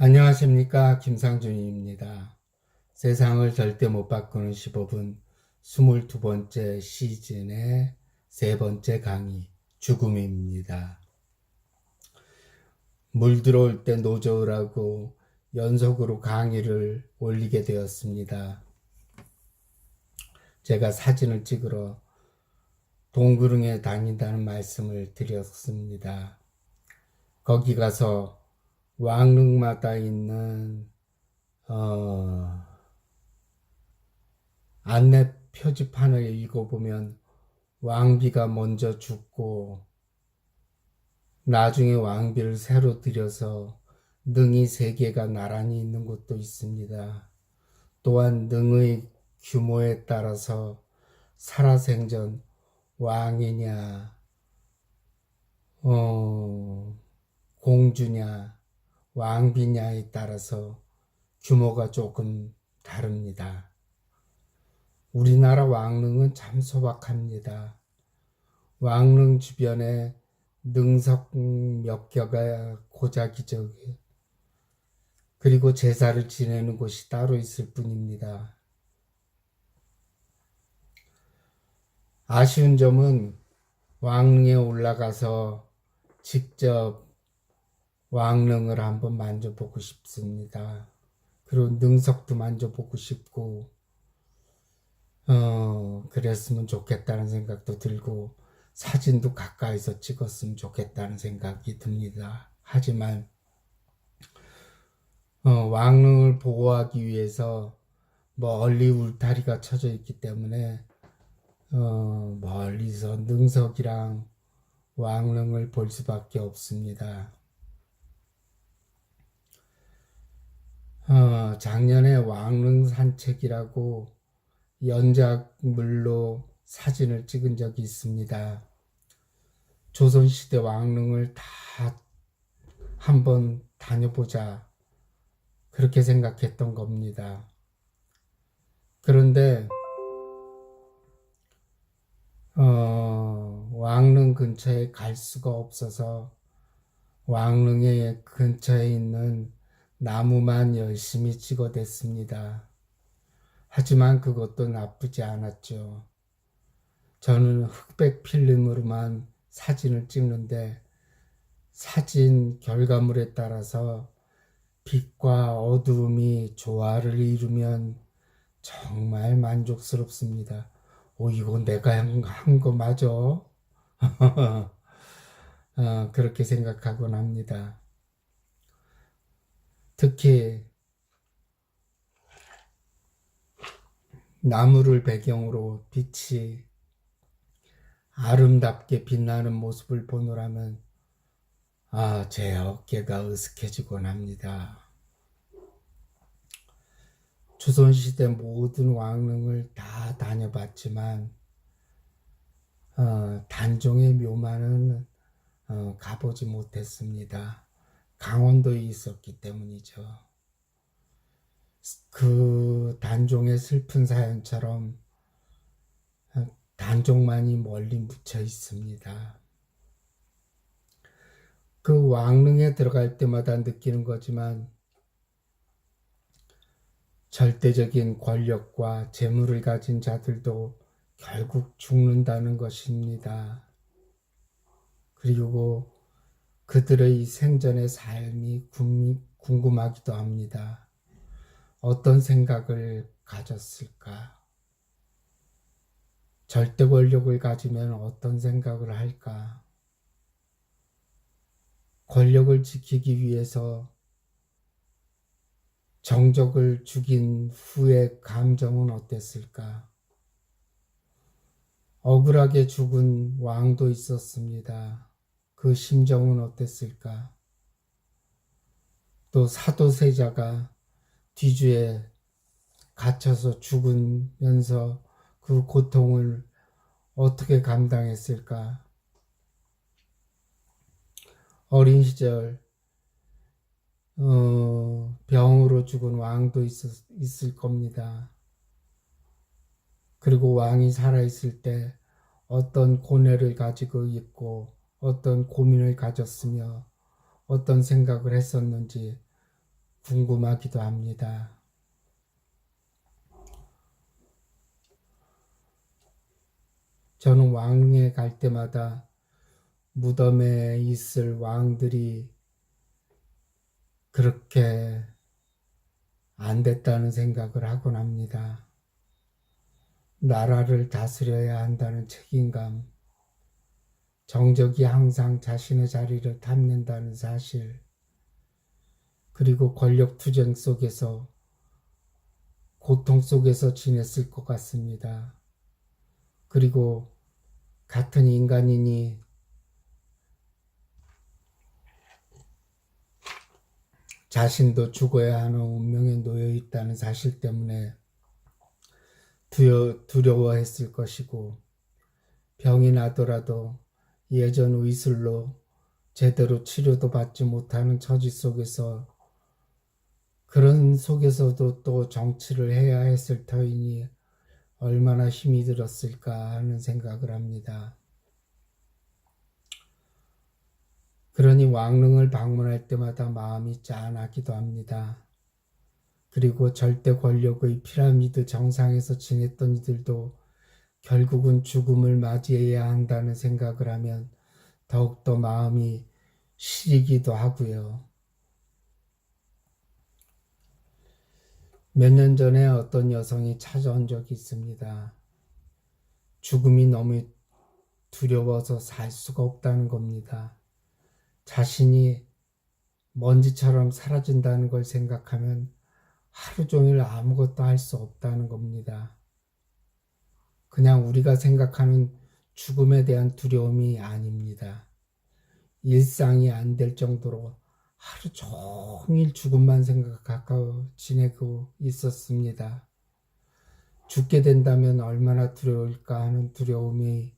안녕하십니까 김상준입니다. 세상을 절대 못 바꾸는 15분 22번째 시즌의 세 번째 강의 죽음입니다. 물 들어올 때 노저으라고 연속으로 강의를 올리게 되었습니다. 제가 사진을 찍으러 동구릉에 다닌다는 말씀을 드렸습니다. 거기 가서 왕릉마다 있는 어, 안내 표지판을 읽어보면 왕비가 먼저 죽고 나중에 왕비를 새로 들여서 능이 세 개가 나란히 있는 곳도 있습니다. 또한 능의 규모에 따라서 살아생전 왕이냐, 어, 공주냐, 왕비냐에 따라서 규모가 조금 다릅니다. 우리나라 왕릉은 참 소박합니다. 왕릉 주변에 능석 몇 개가 고작이죠. 그리고 제사를 지내는 곳이 따로 있을 뿐입니다. 아쉬운 점은 왕릉에 올라가서 직접 왕릉을 한번 만져보고 싶습니다. 그리고 능석도 만져보고 싶고, 어, 그랬으면 좋겠다는 생각도 들고, 사진도 가까이서 찍었으면 좋겠다는 생각이 듭니다. 하지만, 어, 왕릉을 보호하기 위해서 멀리 울타리가 쳐져 있기 때문에, 어, 멀리서 능석이랑 왕릉을 볼 수밖에 없습니다. 어, 작년에 왕릉 산책이라고 연작물로 사진을 찍은 적이 있습니다. 조선시대 왕릉을 다 한번 다녀보자. 그렇게 생각했던 겁니다. 그런데, 어, 왕릉 근처에 갈 수가 없어서 왕릉의 근처에 있는 나무만 열심히 찍어댔습니다. 하지만 그것도 나쁘지 않았죠. 저는 흑백 필름으로만 사진을 찍는데 사진 결과물에 따라서 빛과 어두움이 조화를 이루면 정말 만족스럽습니다. 오, 이거 내가 한 거 맞아? 어, 그렇게 생각하곤 합니다. 특히 나무를 배경으로 빛이 아름답게 빛나는 모습을 보노라면 아, 제 어깨가 으슥해지곤 합니다. 조선시대 모든 왕릉을 다 다녀봤지만 어, 단종의 묘만은 어, 가보지 못했습니다. 강원도에 있었기 때문이죠. 그 단종의 슬픈 사연처럼 단종만이 멀리 묻혀 있습니다. 그 왕릉에 들어갈 때마다 느끼는 거지만 절대적인 권력과 재물을 가진 자들도 결국 죽는다는 것입니다. 그리고 그들의 생전의 삶이 궁금하기도 합니다. 어떤 생각을 가졌을까? 절대 권력을 가지면 어떤 생각을 할까? 권력을 지키기 위해서 정적을 죽인 후의 감정은 어땠을까? 억울하게 죽은 왕도 있었습니다. 그 심정은 어땠을까? 또 사도세자가 뒤주에 갇혀서 죽으면서 그 고통을 어떻게 감당했을까? 어린 시절 어, 병으로 죽은 왕도 있었, 있을 겁니다. 그리고 왕이 살아있을 때 어떤 고뇌를 가지고 있고 어떤 고민을 가졌으며 어떤 생각을 했었는지 궁금하기도 합니다. 저는 왕에 갈 때마다 무덤에 있을 왕들이 그렇게 안 됐다는 생각을 하곤 합니다. 나라를 다스려야 한다는 책임감, 정적이 항상 자신의 자리를 탐낸다는 사실, 그리고 권력 투쟁 속에서 고통 속에서 지냈을 것 같습니다. 그리고 같은 인간이니 자신도 죽어야 하는 운명에 놓여 있다는 사실 때문에 두려, 두려워했을 것이고 병이 나더라도 예전 의술로 제대로 치료도 받지 못하는 처지 속에서 그런 속에서도 또 정치를 해야 했을 터이니 얼마나 힘이 들었을까 하는 생각을 합니다. 그러니 왕릉을 방문할 때마다 마음이 짠하기도 합니다. 그리고 절대 권력의 피라미드 정상에서 지냈던 이들도 결국은 죽음을 맞이해야 한다는 생각을 하면 더욱더 마음이 시리기도 하고요. 몇 년 전에 어떤 여성이 찾아온 적이 있습니다. 죽음이 너무 두려워서 살 수가 없다는 겁니다. 자신이 먼지처럼 사라진다는 걸 생각하면 하루 종일 아무것도 할 수 없다는 겁니다. 그냥 우리가 생각하는 죽음에 대한 두려움이 아닙니다. 일상이 안 될 정도로 하루 종일 죽음만 생각하고 지내고 있었습니다. 죽게 된다면 얼마나 두려울까 하는 두려움이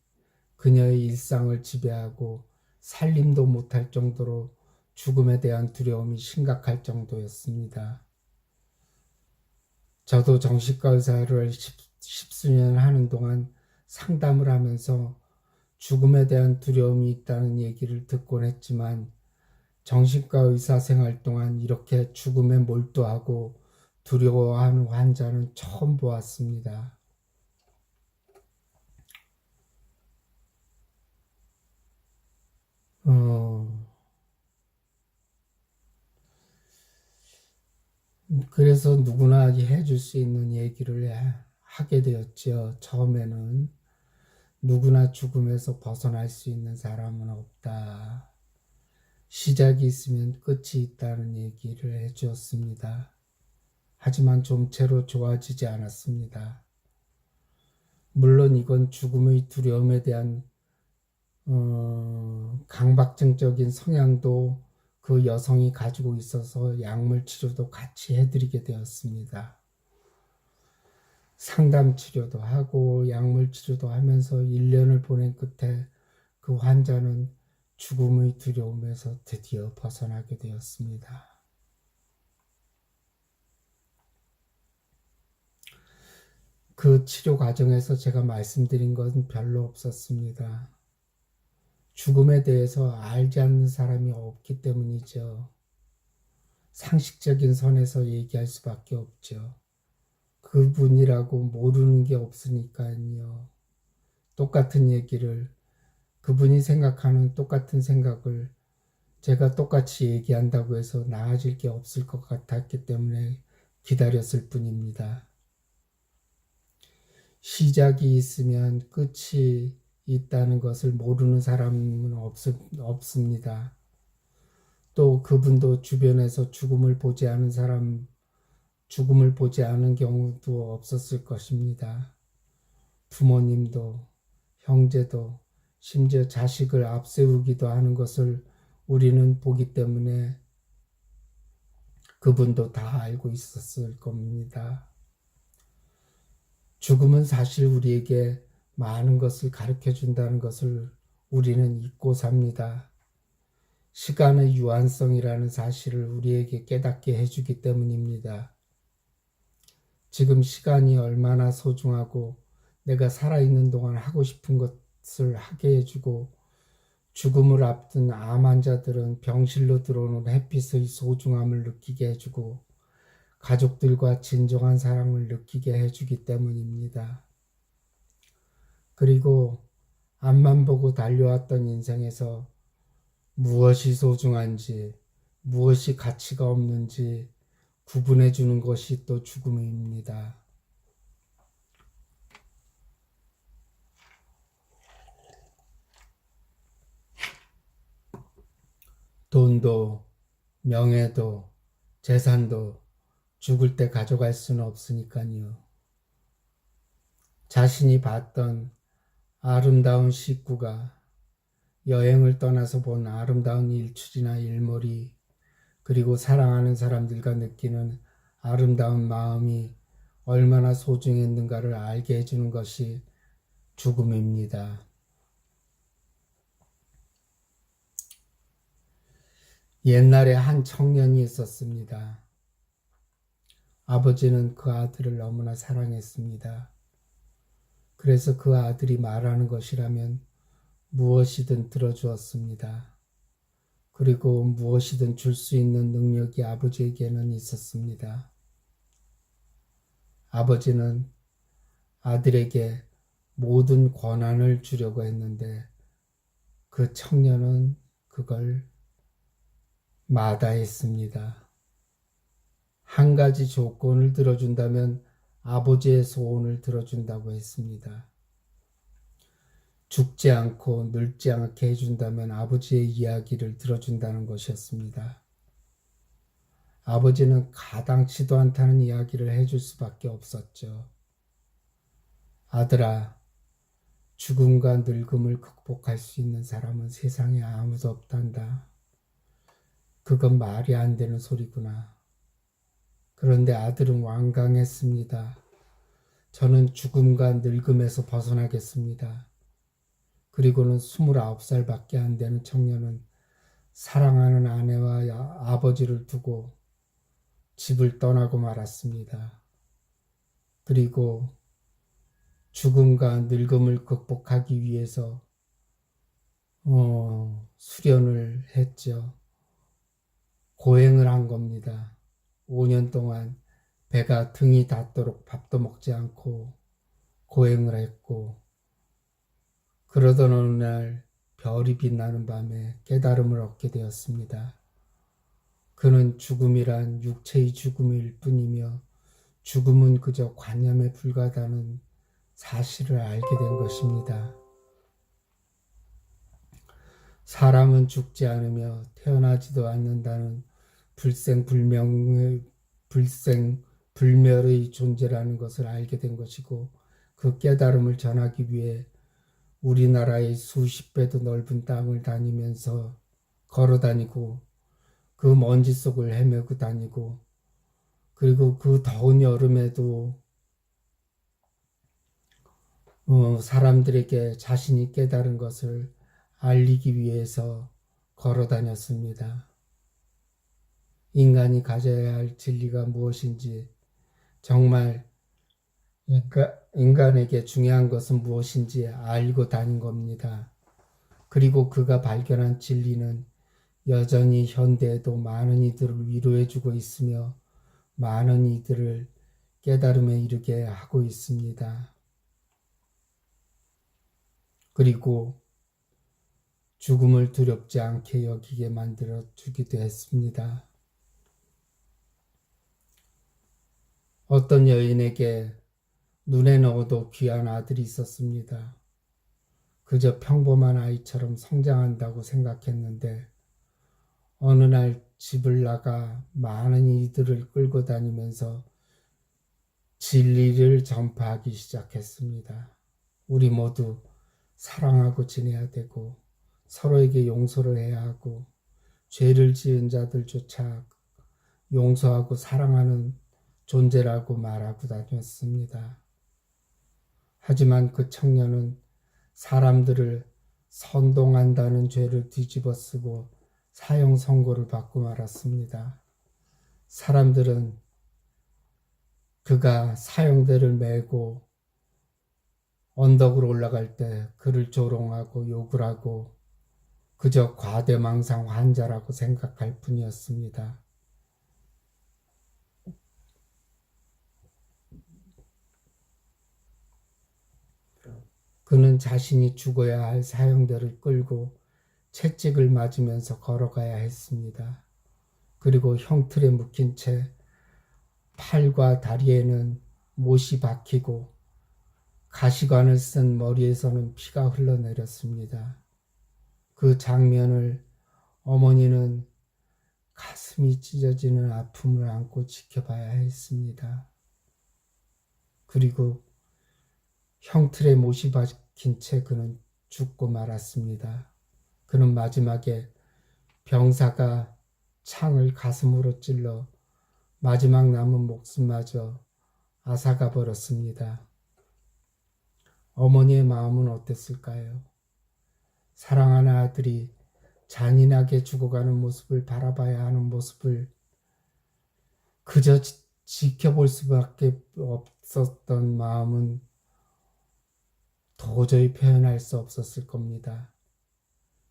그녀의 일상을 지배하고 살림도 못할 정도로 죽음에 대한 두려움이 심각할 정도였습니다. 저도 정신과 의사를 십, 십수년 하는 동안 상담을 하면서 죽음에 대한 두려움이 있다는 얘기를 듣곤 했지만 정신과 의사 생활 동안 이렇게 죽음에 몰두하고 두려워하는 환자는 처음 보았습니다. 어, 그래서 누구나 해줄 수 있는 얘기를 하게 되었죠. 처음에는 누구나 죽음에서 벗어날 수 있는 사람은 없다. 시작이 있으면 끝이 있다는 얘기를 해주었습니다. 하지만 좀채로 좋아지지 않았습니다. 물론 이건 죽음의 두려움에 대한 어, 강박증적인 성향도 그 여성이 가지고 있어서 약물 치료도 같이 해드리게 되었습니다. 상담 치료도 하고 약물 치료도 하면서 1년을 보낸 끝에 그 환자는 죽음의 두려움에서 드디어 벗어나게 되었습니다. 그 치료 과정에서 제가 말씀드린 것은 별로 없었습니다. 죽음에 대해서 알지 않는 사람이 없기 때문이죠. 상식적인 선에서 얘기할 수밖에 없죠. 그분이라고 모르는 게 없으니까요. 똑같은 얘기를 그분이 생각하는 똑같은 생각을 제가 똑같이 얘기한다고 해서 나아질 게 없을 것 같았기 때문에 기다렸을 뿐입니다. 시작이 있으면 끝이 있다는 것을 모르는 사람은 없, 없습니다. 또 그분도 주변에서 죽음을 보지 않은 사람, 죽음을 보지 않은 경우도 없었을 것입니다. 부모님도, 형제도, 심지어 자식을 앞세우기도 하는 것을 우리는 보기 때문에 그분도 다 알고 있었을 겁니다. 죽음은 사실 우리에게 많은 것을 가르쳐 준다는 것을 우리는 잊고 삽니다. 시간의 유한성이라는 사실을 우리에게 깨닫게 해주기 때문입니다. 지금 시간이 얼마나 소중하고 내가 살아있는 동안 하고 싶은 것을 하게 해주고 죽음을 앞둔 암 환자들은 병실로 들어오는 햇빛의 소중함을 느끼게 해주고 가족들과 진정한 사랑을 느끼게 해주기 때문입니다. 그리고 앞만 보고 달려왔던 인생에서 무엇이 소중한지, 무엇이 가치가 없는지 구분해 주는 것이 또 죽음입니다. 돈도, 명예도, 재산도 죽을 때 가져갈 수는 없으니까요. 자신이 봤던 아름다운 식구가 여행을 떠나서 본 아름다운 일출이나 일몰이 그리고 사랑하는 사람들과 느끼는 아름다운 마음이 얼마나 소중했는가를 알게 해주는 것이 죽음입니다. 옛날에 한 청년이 있었습니다. 아버지는 그 아들을 너무나 사랑했습니다. 그래서 그 아들이 말하는 것이라면 무엇이든 들어주었습니다. 그리고 무엇이든 줄 수 있는 능력이 아버지에게는 있었습니다. 아버지는 아들에게 모든 권한을 주려고 했는데 그 청년은 그걸 마다했습니다. 한 가지 조건을 들어준다면 아버지의 소원을 들어준다고 했습니다. 죽지 않고 늙지 않게 해준다면 아버지의 이야기를 들어준다는 것이었습니다. 아버지는 가당치도 않다는 이야기를 해줄 수밖에 없었죠. 아들아, 죽음과 늙음을 극복할 수 있는 사람은 세상에 아무도 없단다. 그건 말이 안 되는 소리구나. 그런데 아들은 완강했습니다. 저는 죽음과 늙음에서 벗어나겠습니다. 그리고는 29살밖에 안 되는 청년은 사랑하는 아내와 아버지를 두고 집을 떠나고 말았습니다. 그리고 죽음과 늙음을 극복하기 위해서 어, 수련을 했죠. 고행을 한 겁니다. 5년 동안 배가 등이 닿도록 밥도 먹지 않고 고행을 했고 그러던 어느 날 별이 빛나는 밤에 깨달음을 얻게 되었습니다. 그는 죽음이란 육체의 죽음일 뿐이며 죽음은 그저 관념에 불과하다는 사실을 알게 된 것입니다. 사람은 죽지 않으며 태어나지도 않는다는 불생불명의 불생 불멸의 존재라는 것을 알게 된 것이고 그 깨달음을 전하기 위해 우리나라의 수십 배도 넓은 땅을 다니면서 걸어 다니고 그 먼지 속을 헤매고 다니고 그리고 그 더운 여름에도 어, 사람들에게 자신이 깨달은 것을 알리기 위해서 걸어 다녔습니다. 인간이 가져야 할 진리가 무엇인지 정말 인간에게 중요한 것은 무엇인지 알고 다닌 겁니다. 그리고 그가 발견한 진리는 여전히 현대에도 많은 이들을 위로해주고 있으며 많은 이들을 깨달음에 이르게 하고 있습니다. 그리고 죽음을 두렵지 않게 여기게 만들어 주기도 했습니다. 어떤 여인에게 눈에 넣어도 귀한 아들이 있었습니다. 그저 평범한 아이처럼 성장한다고 생각했는데 어느 날 집을 나가 많은 이들을 끌고 다니면서 진리를 전파하기 시작했습니다. 우리 모두 사랑하고 지내야 되고 서로에게 용서를 해야 하고 죄를 지은 자들조차 용서하고 사랑하는 존재라고 말하고 다녔습니다. 하지만 그 청년은 사람들을 선동한다는 죄를 뒤집어 쓰고 사형 선고를 받고 말았습니다. 사람들은 그가 사형대를 메고 언덕으로 올라갈 때 그를 조롱하고 욕을 하고 그저 과대망상 환자라고 생각할 뿐이었습니다. 그는 자신이 죽어야 할 사형대를 끌고 채찍을 맞으면서 걸어가야 했습니다. 그리고 형틀에 묶인 채 팔과 다리에는 못이 박히고 가시관을 쓴 머리에서는 피가 흘러내렸습니다. 그 장면을 어머니는 가슴이 찢어지는 아픔을 안고 지켜봐야 했습니다. 그리고 형틀에 못이 박힌 채 그는 죽고 말았습니다. 그는 마지막에 병사가 창을 가슴으로 찔러 마지막 남은 목숨마저 앗아가 버렸습니다. 어머니의 마음은 어땠을까요? 사랑하는 아들이 잔인하게 죽어가는 모습을 바라봐야 하는 모습을 그저 지, 지켜볼 수밖에 없었던 마음은 도저히 표현할 수 없었을 겁니다.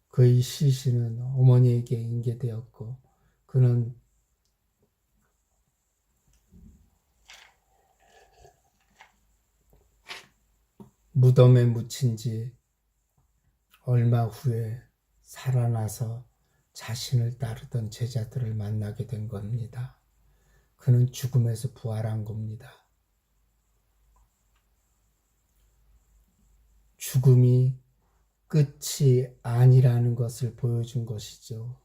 그의 시신은 어머니에게 인계되었고 그는 무덤에 묻힌 지 얼마 후에 살아나서 자신을 따르던 제자들을 만나게 된 겁니다. 그는 죽음에서 부활한 겁니다. 죽음이 끝이 아니라는 것을 보여준 것이죠.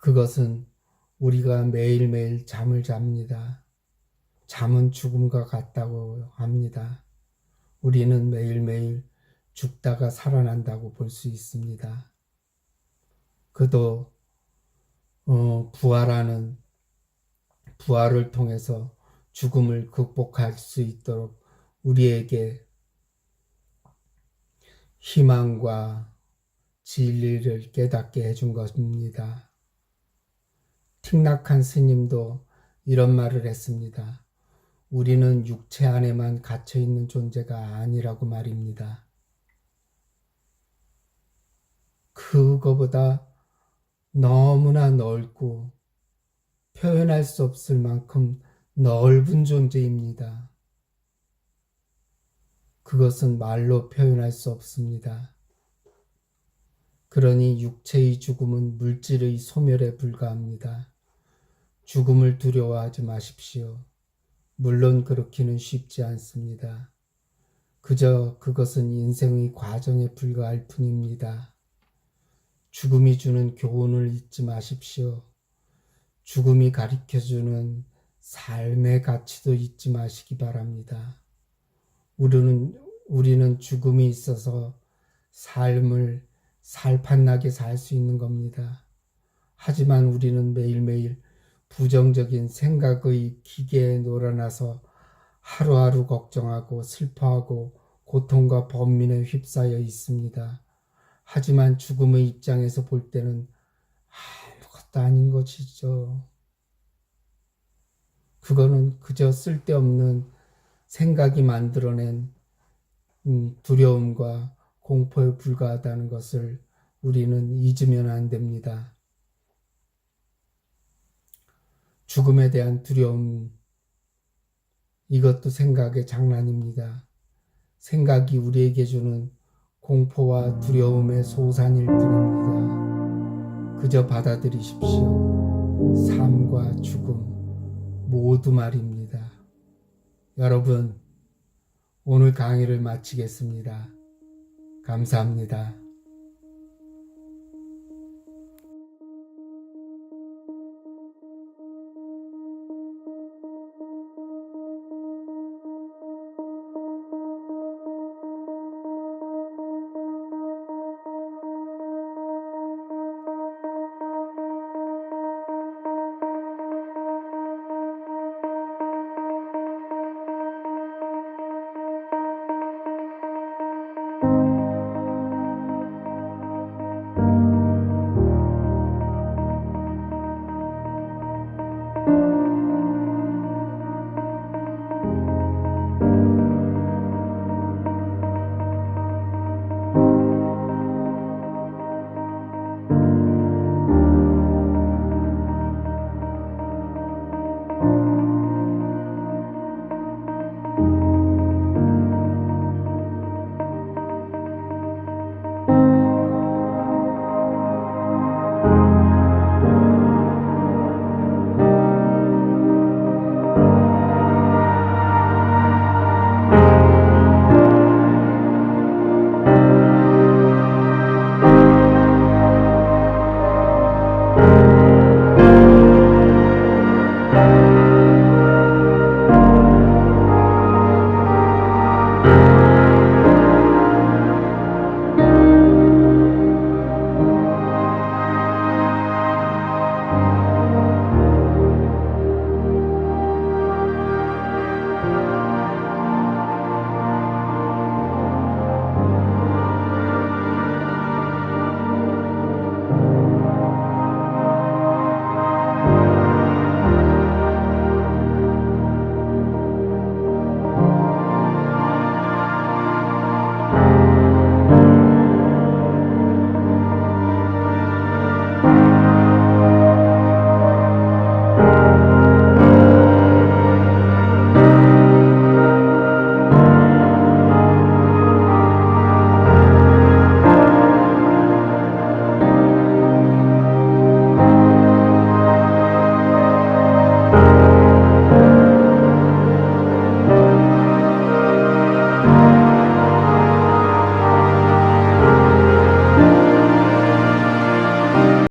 그것은 우리가 매일매일 잠을 잡니다. 잠은 죽음과 같다고 합니다. 우리는 매일매일 죽다가 살아난다고 볼 수 있습니다. 그도 어, 부활하는 부활을 통해서 죽음을 극복할 수 있도록 우리에게 희망과 진리를 깨닫게 해준 것입니다. 틱낙한 스님도 이런 말을 했습니다. 우리는 육체 안에만 갇혀 있는 존재가 아니라고 말입니다. 그거보다 너무나 넓고 표현할 수 없을 만큼 넓은 존재입니다. 그것은 말로 표현할 수 없습니다. 그러니 육체의 죽음은 물질의 소멸에 불과합니다. 죽음을 두려워하지 마십시오. 물론 그렇기는 쉽지 않습니다. 그저 그것은 인생의 과정에 불과할 뿐입니다. 죽음이 주는 교훈을 잊지 마십시오. 죽음이 가르쳐 주는 삶의 가치도 잊지 마시기 바랍니다. 우리는, 우리는 죽음이 있어서 삶을 살판나게 살 수 있는 겁니다. 하지만 우리는 매일매일 부정적인 생각의 기계에 놀아나서 하루하루 걱정하고 슬퍼하고 고통과 번민에 휩싸여 있습니다. 하지만 죽음의 입장에서 볼 때는 아무것도 아닌 것이죠. 그거는 그저 쓸데없는 생각이 만들어낸 음, 두려움과 공포에 불과하다는 것을 우리는 잊으면 안 됩니다. 죽음에 대한 두려움, 이것도 생각의 장난입니다. 생각이 우리에게 주는 공포와 두려움의 소산일 뿐입니다. 그저 받아들이십시오. 삶과 죽음, 모두 말입니다. 여러분, 오늘 강의를 마치겠습니다. 감사합니다.